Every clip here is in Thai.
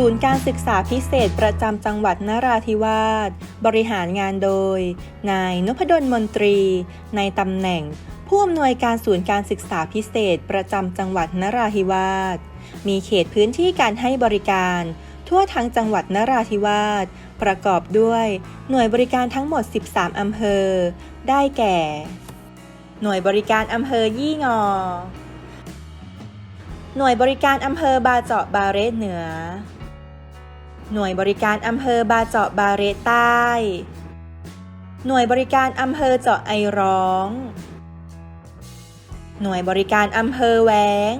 ศูนย์การศึกษาพิเศษประจำจังหวัดนราธิวาส บริหารงานโดย นายนพดลมนตรี ในตำแหน่ง ผู้อำนวยการศูนย์การศึกษาพิเศษประจำจังหวัดนราธิวาส มีเขตพื้นที่การให้บริการ ทั่วทั้งจังหวัดนราธิวาส ประกอบด้วย หน่วยบริการทั้งหมด 13 อำเภอ ได้แก่ หน่วยบริการอำเภอยี่งอหน่วยบริการอำเภอบาเจาะบาเรตเหนือ หน่วยบริการอำเภอบาเจาะบาเรตใต้ หน่วยบริการอำเภอเจาะไอร้อง หน่วยบริการอำเภอแหวง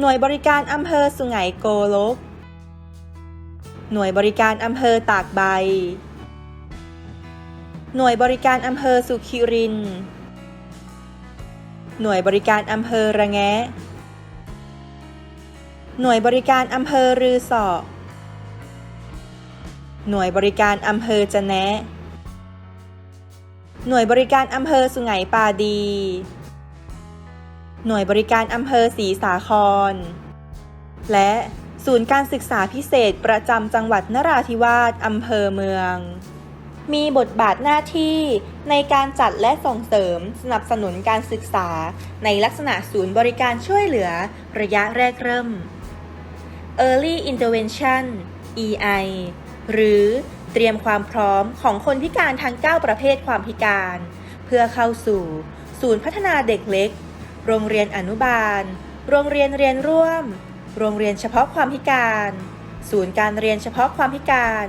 หน่วยบริการอำเภอสุไหงโกลก หน่วยบริการอำเภอตากใบ หน่วยบริการอำเภอสุขิริน หน่วยบริการอำเภอระแงะ หน่วยบริการอำเภอรือสอหน่วยบริการอำเภอจะแนะ หน่วยบริการอำเภอสุไหงปาดี หน่วยบริการอำเภอศรีสาคร และศูนย์การศึกษาพิเศษประจำจังหวัดนราธิวาสอำเภอเมือง มีบทบาทหน้าที่ในการจัดและส่งเสริมสนับสนุนการศึกษาในลักษณะศูนย์บริการช่วยเหลือระยะแรกเริ่ม Early Intervention EI หรือเตรียมความพร้อมของคนพิการทั้ง 9 ประเภทความพิการ เพื่อเข้าสู่ ศูนย์พัฒนาเด็กเล็ก โรงเรียนอนุบาล โรงเรียนเรียนร่วม โรงเรียนเฉพาะความพิการ ศูนย์การเรียนเฉพาะความพิการ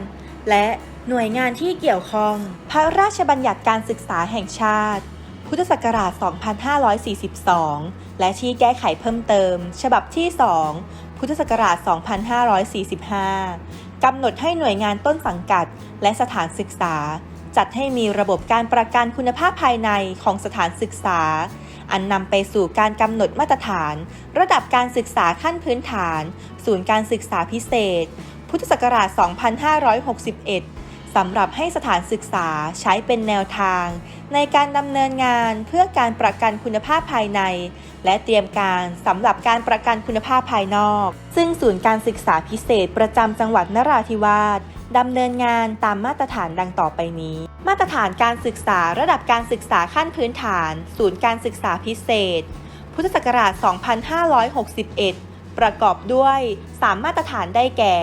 และหน่วยงานที่เกี่ยวข้อง พระราชบัญญัติการศึกษาแห่งชาติ พุทธศักราช 2542 และที่แก้ไขเพิ่มเติม ฉบับที่ 2 พุทธศักราช 2545 กำหนดให้หน่วยงานต้นสังกัด และสถานศึกษา จัดให้มีระบบการประกันคุณภาพภายในของสถานศึกษา อันนำไปสู่การกำหนดมาตรฐาน ระดับการศึกษาขั้นพื้นฐาน ศูนย์การศึกษาพิเศษ พุทธศักราช 2561 สำหรับให้สถานศึกษาใช้เป็นแนวทาง ในการดำเนินงานเพื่อการประกันคุณภาพภายใน และเตรียมการสำหรับการประกันคุณภาพภายนอก ซึ่งศูนย์การศึกษาพิเศษประจำจังหวัดนราธิวาสดำเนินงานตามมาตรฐานดังต่อไปนี้ มาตรฐานการศึกษาระดับการศึกษาขั้นพื้นฐาน ศูนย์การศึกษาพิเศษ พุทธศักราช 2561 ประกอบด้วย 3 มาตรฐานได้แก่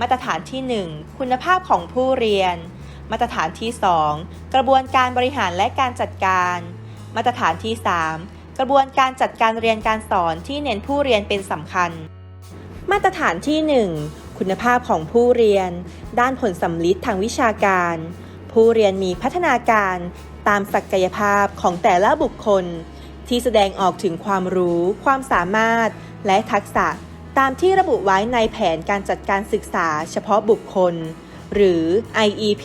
มาตรฐานที่ 1 คุณภาพของผู้เรียน มาตรฐานที่ 2 กระบวนการบริหารและการจัดการ มาตรฐานที่ 3 กระบวนการจัดการเรียนการสอนที่เน้นผู้เรียนเป็นสำคัญ มาตรฐานที่ 1 คุณภาพของผู้เรียน ด้านผลสำลิดทางวิชาการ ผู้เรียนมีพัฒนาการตามศักยภาพของแต่ละบุคคล ที่แสดงออกถึงความรู้ ความสามารถ และทักษะ ตามที่ระบุไว้ในแผนการจัดการศึกษาเฉพาะบุคคล หรือ IEP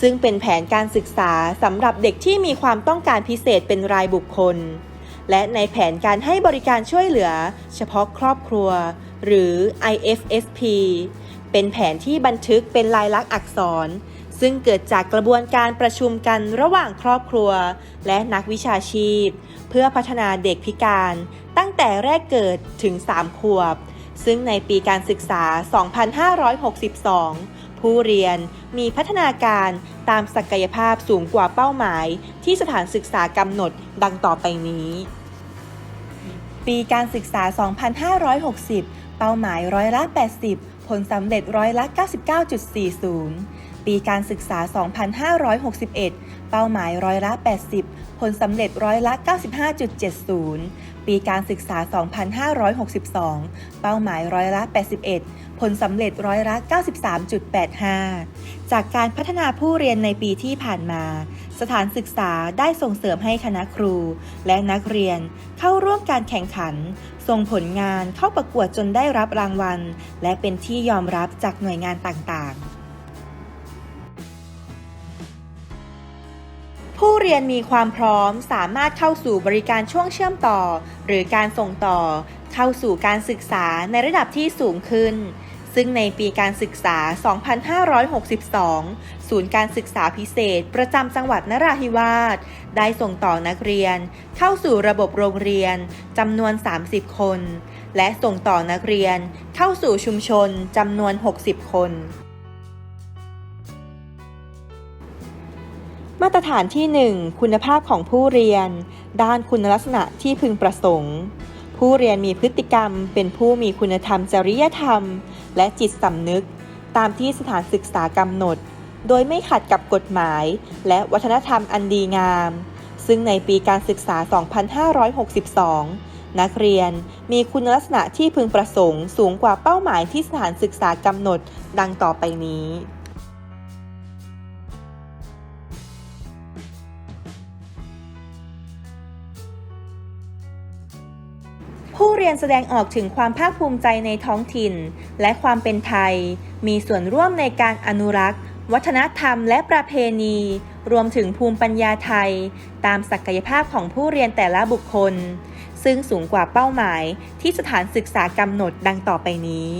ซึ่งเป็นแผนการศึกษาสำหรับเด็กที่มีความต้องการพิเศษเป็นรายบุคคล และในแผนการให้บริการช่วยเหลือ เฉพาะครอบครัว หรือ IFSP เป็นแผนที่บันทึกเป็นลายลักษณ์อักษร ซึ่งเกิดจากกระบวนการประชุมกันระหว่างครอบครัว และนักวิชาชีพ เพื่อพัฒนาเด็กพิการ ตั้งแต่แรกเกิดถึง 3 ขวบ ซึ่งในปีการศึกษา 2562 ผู้เรียนมีพัฒนาการตามศักยภาพสูงกว่าเป้าหมาย ที่สถานศึกษากำหนดดังต่อไปนี้ ปีการศึกษา 2560 เป้าหมายร้อยละ 80 ผลสำเร็จร้อยละ 99.40 ปีการศึกษา 2561 เป้าหมายร้อยละ 80 ผลสำเร็จร้อยละ 95.70 ปีการศึกษา 2562 เป้าหมายร้อยละ 81 ผลสำเร็จร้อยละ 93.85 จากการพัฒนาผู้เรียนในปีที่ผ่านมา สถานศึกษาได้ส่งเสริมให้คณะครู และนักเรียนเข้าร่วมการแข่งขันส่งผลงานเข้าประกวดจนได้รับรางวัล และเป็นที่ยอมรับจากหน่วยงานต่างๆ รียนมีความพร้อมสามารถเข้าสู่บริการช่วงเชื่อมต่อ หรือการส่งต่อ เข้าสู่การศึกษาในระดับที่สูงขึ้น ซึ่งในปีการศึกษา 2562 ศูนย์การศึกษาพิเศษ ประจำจังหวัดนราธิวาสได้ส่งต่อนักเรียน เข้าสู่ระบบโรงเรียนจำนวน 30 คน และส่งต่อนักเรียน เข้าสู่ชุมชนจำนวน 60 คน ฐานที่ 1 คุณภาพของผู้เรียน ด้านคุณลักษณะที่พึงประสงค์ ผู้เรียนมีพฤติกรรม เป็นผู้มีคุณธรรมจริยธรรม และจิตสำนึก ตามที่สถานศึกษากำหนด โดยไม่ขัดกับกฎหมาย และวัฒนธรรมอันดีงาม ซึ่งในปีการศึกษา 2562นักเรียนมีคุณลักษณะที่พึงประสงค์สูงกว่าเป้าหมายที่สถานศึกษากำหนดดังต่อไปนี้ ผู้เรียนแสดงออกถึงความภาคภูมิใจในท้องถิ่น และความเป็นไทย มีส่วนร่วมในการอนุรักษ์ วัฒนธรรมและประเพณี รวมถึงภูมิปัญญาไทย ตามศักยภาพของผู้เรียนแต่ละบุคคล ซึ่งสูงกว่าเป้าหมายที่สถานศึกษากำหนดดังต่อไปนี้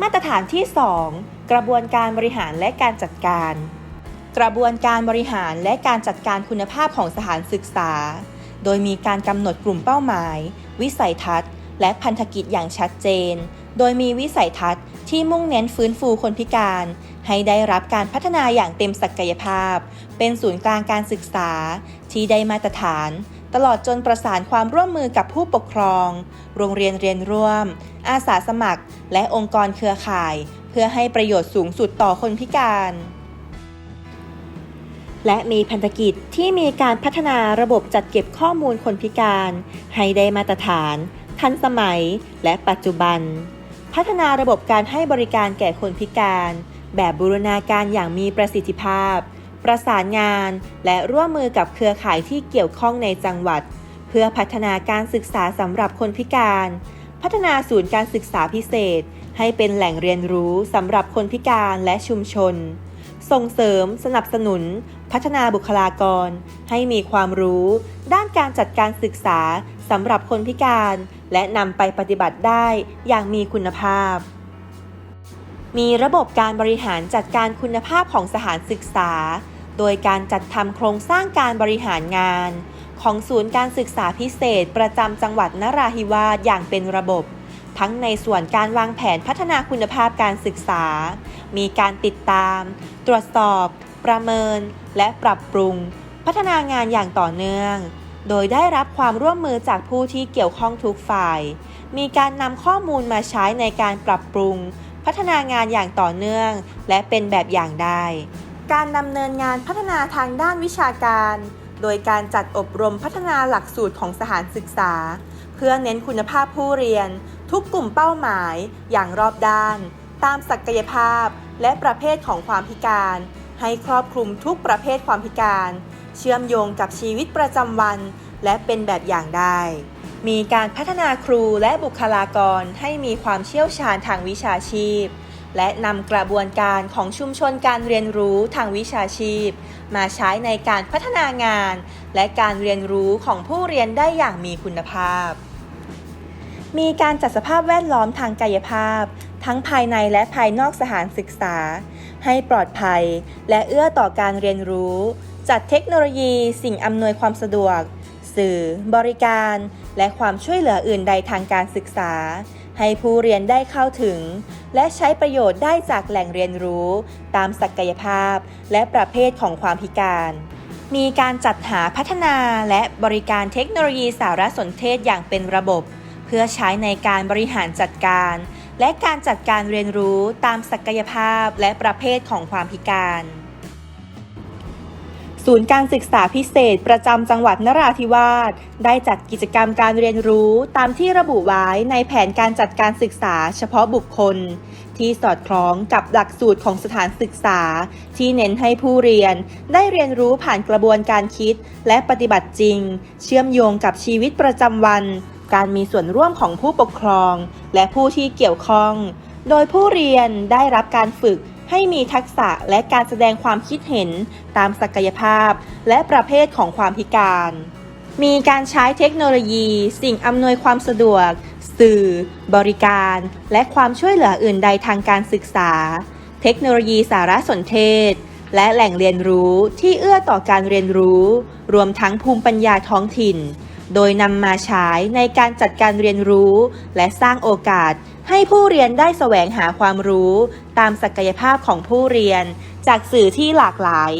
มาตรฐานที่ 2 กระบวนการบริหารและการจัดการ กระบวนการบริหารและการจัดการคุณภาพของสถานศึกษา โดยมีการกำหนดกลุ่มเป้าหมาย วิสัยทัศน์ และพันธกิจอย่างชัดเจน โดยมีวิสัยทัศน์ที่มุ่งเน้นฟื้นฟูคนพิการ ให้ได้รับการพัฒนาอย่างเต็มศักยภาพ เป็นศูนย์กลางการศึกษา ที่ได้มาตรฐาน ตลอดจนประสานความร่วมมือกับผู้ปกครอง โรงเรียนเรียนร่วม อาสาสมัคร และองค์กรเครือข่าย เพื่อให้ประโยชน์สูงสุดต่อคนพิการ และมีพันธกิจที่มีการพัฒนาระบบจัดเก็บข้อมูลคนพิการ ให้ได้มาตรฐาน ทันสมัย และปัจจุบัน พัฒนาระบบการให้บริการแก่คนพิการ แบบบูรณาการอย่างมีประสิทธิภาพ ประสานงาน และร่วมมือกับเครือข่ายที่เกี่ยวข้องในจังหวัด เพื่อพัฒนาการศึกษาสำหรับคนพิการ พัฒนาศูนย์การศึกษาพิเศษ ให้เป็นแหล่งเรียนรู้สำหรับคนพิการและชุมชน ส่งเสริม สนับสนุน พัฒนาบุคลากร ให้มีความรู้ ด้านการจัดการศึกษาสำหรับคนพิการ และนำไปปฏิบัติได้อย่างมีคุณภาพ มีระบบการบริหารจัดการคุณภาพของสถานศึกษา โดยการจัดทำโครงสร้างการบริหารงาน ของศูนย์การศึกษาพิเศษประจำจังหวัดนราธิวาสอย่างเป็นระบบ ทั้งในส่วนการวางแผนพัฒนาคุณภาพการศึกษา มีการติดตาม ตรวจสอบ ประเมิน และปรับปรุง พัฒนางานอย่างต่อเนื่อง โดยได้รับความร่วมมือจากผู้ที่เกี่ยวข้องทุกฝ่าย มีการนำข้อมูลมาใช้ในการปรับปรุง พัฒนางานอย่างต่อเนื่อง และเป็นแบบอย่างได้ การดำเนินงานพัฒนาทางด้านวิชาการ โดยการจัดอบรมพัฒนาหลักสูตรของสถานศึกษา เพื่อเน้นคุณภาพผู้เรียน ทุกกลุ่มเป้าหมายอย่างรอบด้าน ตามศักยภาพและประเภทของความพิการ ให้ครอบคลุมทุกประเภทความพิการ เชื่อมโยงกับชีวิตประจำวัน และเป็นแบบอย่างได้ มีการพัฒนาครูและบุคลากรให้มีความเชี่ยวชาญทางวิชาชีพ และนำกระบวนการของชุมชนการเรียนรู้ทางวิชาชีพ มาใช้ในการพัฒนางาน และการเรียนรู้ของผู้เรียนได้อย่างมีคุณภาพ มีการจัดสภาพแวดล้อมทางกายภาพ ทั้งภายในและภายนอกสถานศึกษา ให้ปลอดภัย และเอื้อต่อการเรียนรู้ จัดเทคโนโลยีสิ่งอำนวยความสะดวก สื่อ บริการ และความช่วยเหลืออื่นใดทางการศึกษา ให้ผู้เรียนได้เข้าถึง และใช้ประโยชน์ได้จากแหล่งเรียนรู้ ตามศักยภาพ และประเภทของความพิการมีการจัดหาพัฒนาและบริการเทคโนโลยีสารสนเทศอย่างเป็นระบบ พื่อใช้ในการบริหารจัดการ และการจัดการเรียนรู้ตามศักยภาพและประเภทของความพิการ ศูนย์การศึกษาพิเศษประจำจังหวัดนราธิวาสได้จัดกิจกรรมการเรียนรู้ตามที่ระบุไว้ในแผนการจัดการศึกษาเฉพาะบุคคลที่สอดคล้องกับหลักสูตรของสถานศึกษา ที่เน้นให้ผู้เรียน ได้เรียนรู้ผ่านกระบวนการคิดและปฏิบัติจริง เชื่อมโยงกับชีวิตประจำวัน การมีส่วนร่วมของผู้ปกครอง และผู้ที่เกี่ยวข้อง โดยผู้เรียนได้รับการฝึกให้มีทักษะและการแสดงความคิดเห็นตามศักยภาพ และประเภทของความพิการ มีการใช้เทคโนโลยี สิ่งอำนวยความสะดวก สื่อ บริการ และความช่วยเหลืออื่นใดทางการศึกษา เทคโนโลยีสารสนเทศ และแหล่งเรียนรู้ที่เอื้อต่อการเรียนรู้ รวมทั้งภูมิปัญญาท้องถิ่น โดยนำมาใช้ในการจัดการเรียนรู้ และสร้างโอกาส ให้ผู้เรียนได้แสวงหาความรู้ ตามศักยภาพของผู้เรียน จากสื่อที่หลากหลาย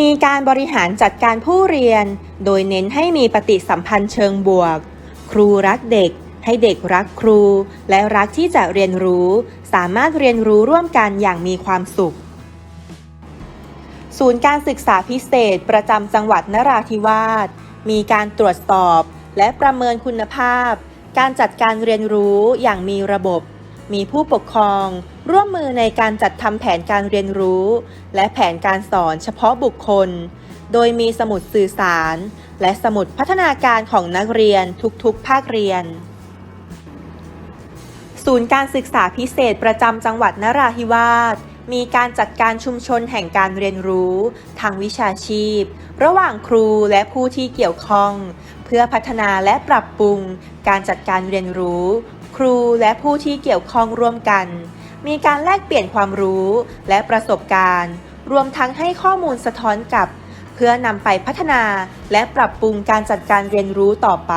มีการบริหารจัดการผู้เรียน โดยเน้นให้มีปฏิสัมพันธ์เชิงบวก ครูรักเด็กให้เด็กรักครู และรักที่จะเรียนรู้ สามารถเรียนรู้ร่วมกันอย่างมีความสุข ศูนย์การศึกษาพิเศษประจำจังหวัดนราธิวาส มีการตรวจสอบและประเมินคุณภาพ การจัดการเรียนรู้อย่างมีระบบ มีผู้ปกครอง ร่วมมือในการจัดทำแผนการเรียนรู้ และแผนการสอนเฉพาะบุคคล โดยมีสมุดสื่อสาร และสมุดพัฒนาการของนักเรียนทุกๆ ภาคเรียน ศูนย์การศึกษาพิเศษประจำจังหวัดนราธิวาส มีการจัดการชุมชนแห่งการเรียนรู้ ทางวิชาชีพ ระหว่างครูและผู้ที่เกี่ยวข้อง เพื่อพัฒนาและปรับปรุง การจัดการเรียนรู้ ครูและผู้ที่เกี่ยวข้องร่วมกัน มีการแลกเปลี่ยนความรู้และประสบการณ์ รวมทั้งให้ข้อมูลสะท้อนกลับ เพื่อนำไปพัฒนาและปรับปรุงการจัดการเรียนรู้ต่อไป